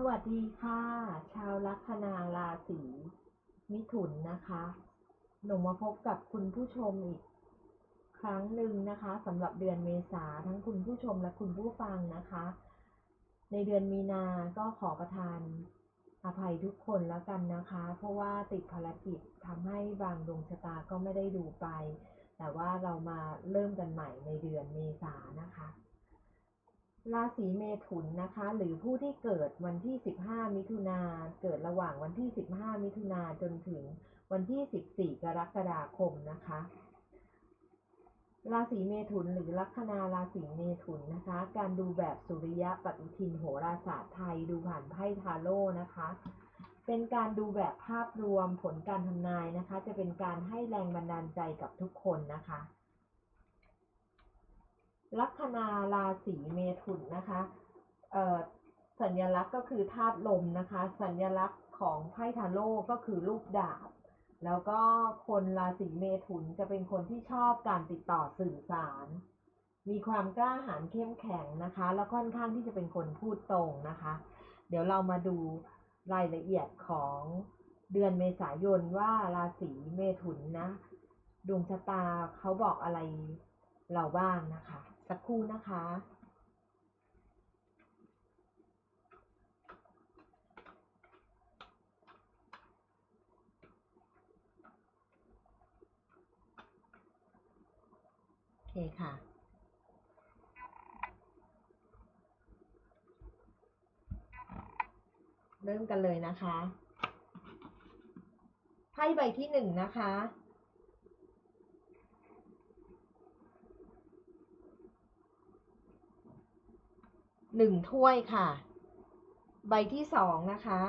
สวัสดีค่ะ ชาวลัคนาราศีมิถุนนะคะ หนูมาพบกับคุณผู้ชมอีกครั้งหนึ่งนะคะสำหรับเดือนเมษาทั้งคุณผู้ชมและคุณผู้ฟังนะคะ ในเดือนมีนาก็ขอประทานอภัยทุกคนแล้วกันนะคะ เพราะว่าติดภารกิจทำให้บางดวงชะตาก็ไม่ได้ดูไป แต่ว่าเรามาเริ่มกันใหม่ในเดือนเมษานะคะ ราศีเมถุนนะคะ หรือผู้ที่เกิดวันที่ 15 มิถุนาเกิดระหว่างวันที่ 15 มิถุนาจนถึงวันที่ 14 กรกฎาคมนะคะ ราศีเมถุนหรือลัคนาราศีเมถุนนะคะ การดูแบบสุริยะปฏิทินโหราศาสตร์ไทยดูผ่านไพ่ทาโร่นะคะ เป็นการดูแบบภาพรวมผลการทำนายนะคะ จะเป็นการให้แรงบันดาลใจกับทุกคนนะคะ ลัคนาราศีเมถุนนะคะเอ่อสัญลักษณ์ก็คือธาตุลมนะคะ สัญลักษณ์ของไพ่ทาโร่ก็คือลูกดาบ แล้วก็คนราศีเมถุนจะเป็นคนที่ชอบการติดต่อสื่อสาร มีความกล้าหาญเข้มแข็งนะคะ แล้วค่อนข้างที่จะเป็นคนพูดตรงนะคะ เดี๋ยวเรามาดูรายละเอียดของเดือนเมษายนว่าราศีเมถุนนะดวงชะตาเขาบอกอะไรเราบ้างนะคะ สักครู่นะคะ โอเคค่ะเริ่มกันเลยนะคะ ไพ่ใบที่หนึ่งนะคะ หนึ่งถ้วยค่ะ ใบที่สองนะคะ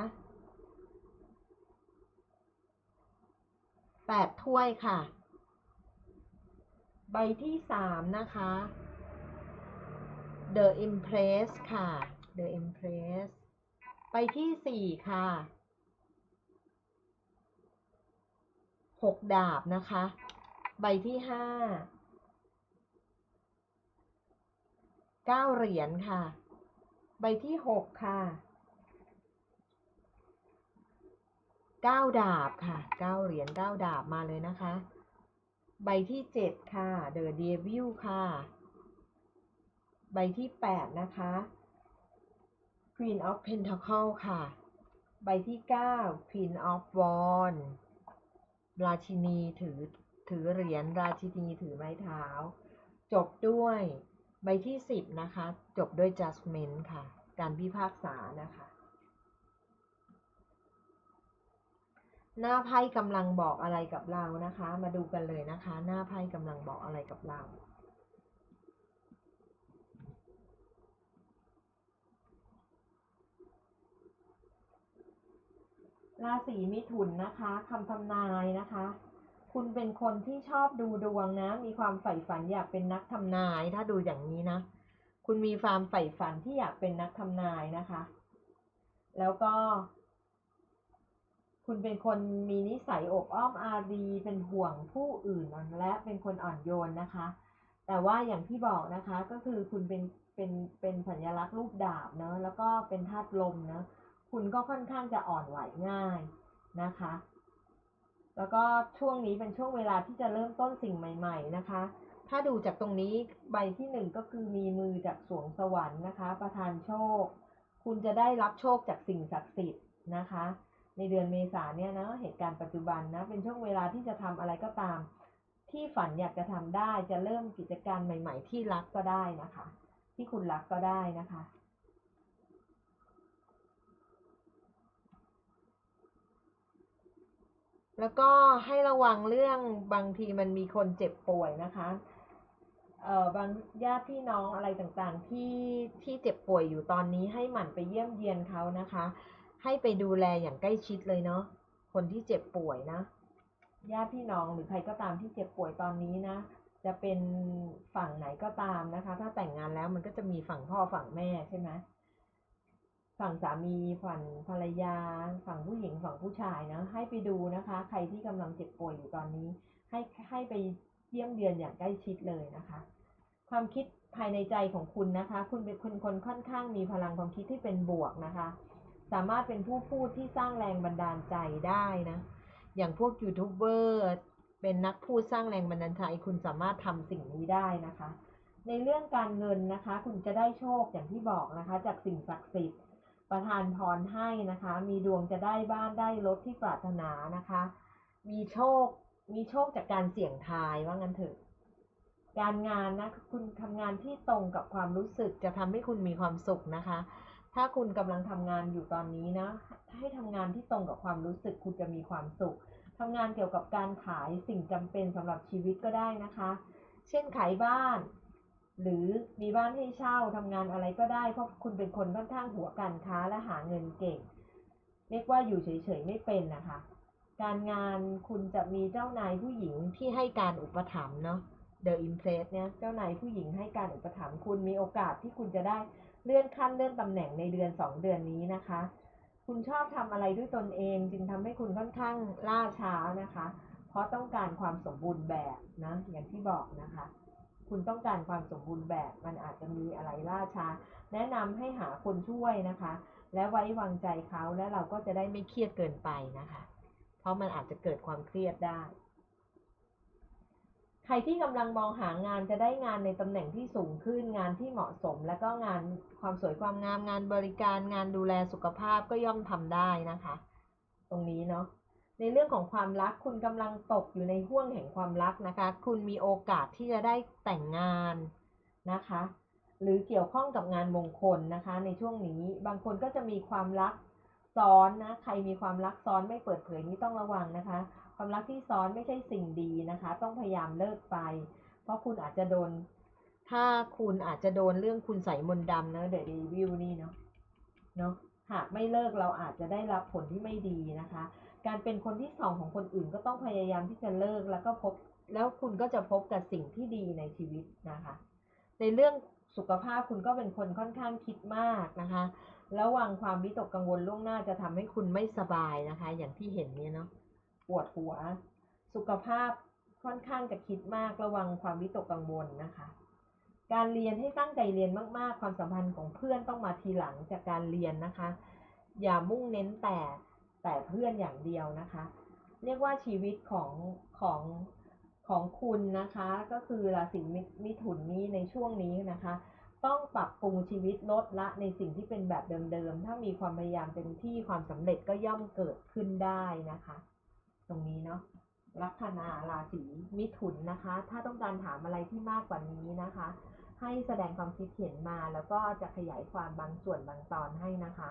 แปดถ้วยค่ะ ใบที่สามนะคะ The Impress ค่ะ The Impress ใบที่สี่ค่ะหกดาบนะคะ ใบที่ห้าเก้าเหรียญค่ะ ใบที่หกค่ะเก้าดาบค่ะเก้าเหรียญเก้าดาบมาเลยนะคะ ใบที่เจ็ดค่ะ The Devil ค่ะ ใบที่แปดนะคะ Queen of Pentacle ค่ะ ใบที่เก้า Queen of Wands ราชินีถือถือเหรียญราชินีถือไม้เท้า จบด้วย ใบที่สิบนะคะ จบด้วย judgment ค่ะ การพิพากษานะคะ หน้าไพ่กำลังบอกอะไรกับเรานะคะ มาดูกันเลยนะคะ หน้าไพ่กำลังบอกอะไรกับเราราศีมิถุนนะคะคำทำนายนะคะ คุณเป็นคนที่ชอบดูดวงนะ มีความใฝ่ฝันอยากเป็นนักทำนาย ถ้าดูอย่างนี้นะ คุณมีความใฝ่ฝันที่อยากเป็นนักทำนายนะคะ แล้วก็ คุณเป็นคนมีนิสัยอบอ้อมอารี เป็นห่วงผู้อื่นและเป็นคนอ่อนโยนนะคะ แต่ว่าอย่างที่บอกนะคะก็คือคุณเป็นเป็นเป็นสัญลักษณ์รูปดาบเนอะแล้วก็เป็นธาตุลมเนอะคุณก็ค่อนข้างจะอ่อนไหวง่ายนะคะ แล้วก็ช่วงนี้เป็นช่วงเวลาที่จะเริ่มต้นสิ่งใหม่ๆนะคะ ถ้าดูจากตรงนี้ใบที่หนึ่งก็คือมีมือจากสวงสวรรค์นะคะ ประทานโชค คุณจะได้รับโชคจากสิ่งศักดิ์สิทธิ์นะคะ ในเดือนเมษาเนี่ยนะเหตุการณ์ปัจจุบันนะเป็นช่วงเวลาที่จะทำอะไรก็ตาม ที่ฝันอยากจะทำได้จะเริ่มกิจการใหม่ ๆ ที่รักก็ได้นะคะ ที่คุณรักก็ได้นะคะ แล้วก็ให้ระวังเรื่องบางทีมันมีคนเจ็บป่วยนะคะ เอ่อบางญาติพี่น้องอะไรต่างๆ ที่ที่เจ็บป่วยอยู่ตอนนี้ให้หมั่นไปเยี่ยมเยียนเขานะคะ ให้ไปดูแลอย่างใกล้ชิดเลยเนาะ คนที่เจ็บป่วยนะ ญาติพี่น้องหรือใครก็ตามที่เจ็บป่วยตอนนี้นะ จะเป็นฝั่งไหนก็ตามนะคะ ถ้าแต่งงานแล้วมันก็จะมีฝั่งพ่อฝั่งแม่ใช่ไหม ฝั่งสามีฝั่งภรรยา ฝั่งผู้หญิงฝั่งผู้ชายนะให้ไปดูนะคะ ใครที่กำลังเจ็บป่วยอยู่ตอนนี้ ให้ให้ไปเยี่ยมเยือนอย่างใกล้ชิดเลยนะคะ ความคิดภายในใจของคุณนะคะ คุณเป็นคนคนค่อนข้างมีพลังความคิดที่เป็นบวกนะคะ สามารถเป็นผู้พูดที่สร้างแรงบันดาลใจได้นะ อย่างพวกยูทูบเบอร์เป็นนักพูดสร้างแรงบันดาลใจคุณสามารถทำสิ่งนี้ได้นะคะ ในเรื่องการเงินนะคะ คุณจะได้โชคอย่างที่บอกนะคะ จากสิ่งศักดิ์สิทธิ์ ประทานพรให้นะคะ มีดวงจะได้บ้านได้รถที่ปรารถนานะคะ มีโชค มีโชคจากการเสี่ยงทายว่างั้นเถอะ การงานนะ คุณทำงานที่ตรงกับความรู้สึกจะทำให้คุณมีความสุขนะคะ ถ้าคุณกำลังทำงานอยู่ตอนนี้นะ ให้ทำงานที่ตรงกับความรู้สึกคุณจะมีความสุขทำงานเกี่ยวกับการขายสิ่งจำเป็นสำหรับชีวิตก็ได้นะคะ เช่นขายบ้าน หรือมีบ้านให้เช่าทำงานอะไรก็ได้ เพราะคุณเป็นคนค่อนข้างหัวการค้าและหาเงินเก่ง เรียกว่าอยู่เฉยๆไม่เป็นนะคะ การงานคุณจะมีเจ้านายผู้หญิงที่ให้การอุปถัมภ์เนาะ The Impress เนี่ยเจ้านายผู้หญิงให้การอุปถัมภ์คุณมีโอกาสที่คุณจะได้เลื่อนขั้นเลื่อนตำแหน่งในเดือนสองเดือนนี้นะคะ คุณชอบทำอะไรด้วยตนเองจึงทำให้คุณค่อนข้างล่าช้านะคะ เพราะต้องการความสมบูรณ์แบบนะอย่างที่บอกนะคะ คุณต้องการความสมบูรณ์แบบ มันอาจจะมีอะไรล่าช้า แนะนำให้หาคนช่วยนะคะ และไว้วางใจเขาและเราก็จะได้ไม่เครียดเกินไปนะคะ เพราะมันอาจจะเกิดความเครียดได้ ใครที่กำลังมองหางานจะได้งานในตำแหน่งที่สูงขึ้น งานที่เหมาะสม แล้วก็งานความสวยความงาม งานบริการ งานดูแลสุขภาพก็ย่อมทำได้นะคะ ตรงนี้เนาะ ในเรื่องของความรักคุณกำลังตกอยู่ในห่วงแห่งความรักนะคะ คุณมีโอกาสที่จะได้แต่งงานนะคะ หรือเกี่ยวข้องกับงานมงคลนะคะ ในช่วงนี้บางคนก็จะมีความรักซ้อนนะ ใครมีความรักซ้อนไม่เปิดเผยนี่ต้องระวังนะคะ ความรักที่ซ้อนไม่ใช่สิ่งดีนะคะ ต้องพยายามเลิกไป เพราะคุณอาจจะโดน ถ้าคุณอาจจะโดนเรื่องคุณใส่มนต์ดำนะเดอะรีวิวนี่เนาะเนาะหากไม่เลิกเราอาจจะได้รับผลที่ไม่ดีนะคะ การเป็นคนที่สองของคนอื่นก็ต้องพยายามที่จะเลิกแล้วก็พบแล้วคุณก็จะพบกับสิ่งที่ดีในชีวิตนะคะ ในเรื่องสุขภาพคุณก็เป็นคนค่อนข้างคิดมากนะคะระวังความวิตกกังวลล่วงหน้าจะทำให้คุณไม่สบายนะคะ อย่างที่เห็นเนี่ยเนาะปวดหัว สุขภาพค่อนข้างจะคิดมากระวังความวิตกกังวลนะคะ การเรียนให้ตั้งใจเรียนมาก ๆ ความสัมพันธ์ของเพื่อนต้องมาทีหลังจากการเรียนนะคะ อย่ามุ่งเน้นแต่ แต่เพื่อนอย่างเดียวนะคะ เรียกว่าชีวิตของของของคุณนะคะ ก็คือราศีมิมิถุนนี้ในช่วงนี้นะคะ ต้องปรับปรุงชีวิตลดละในสิ่งที่เป็นแบบเดิมๆ ถ้ามีความพยายามเต็มที่ความสำเร็จก็ย่อมเกิดขึ้นได้นะคะ ตรงนี้เนาะลัคนาราศีมิถุนนะคะ ถ้าต้องการถามอะไรที่มากกว่านี้นะคะ ให้แสดงความคิดเห็นมาแล้วก็จะขยายความบางส่วนบางตอนให้นะคะ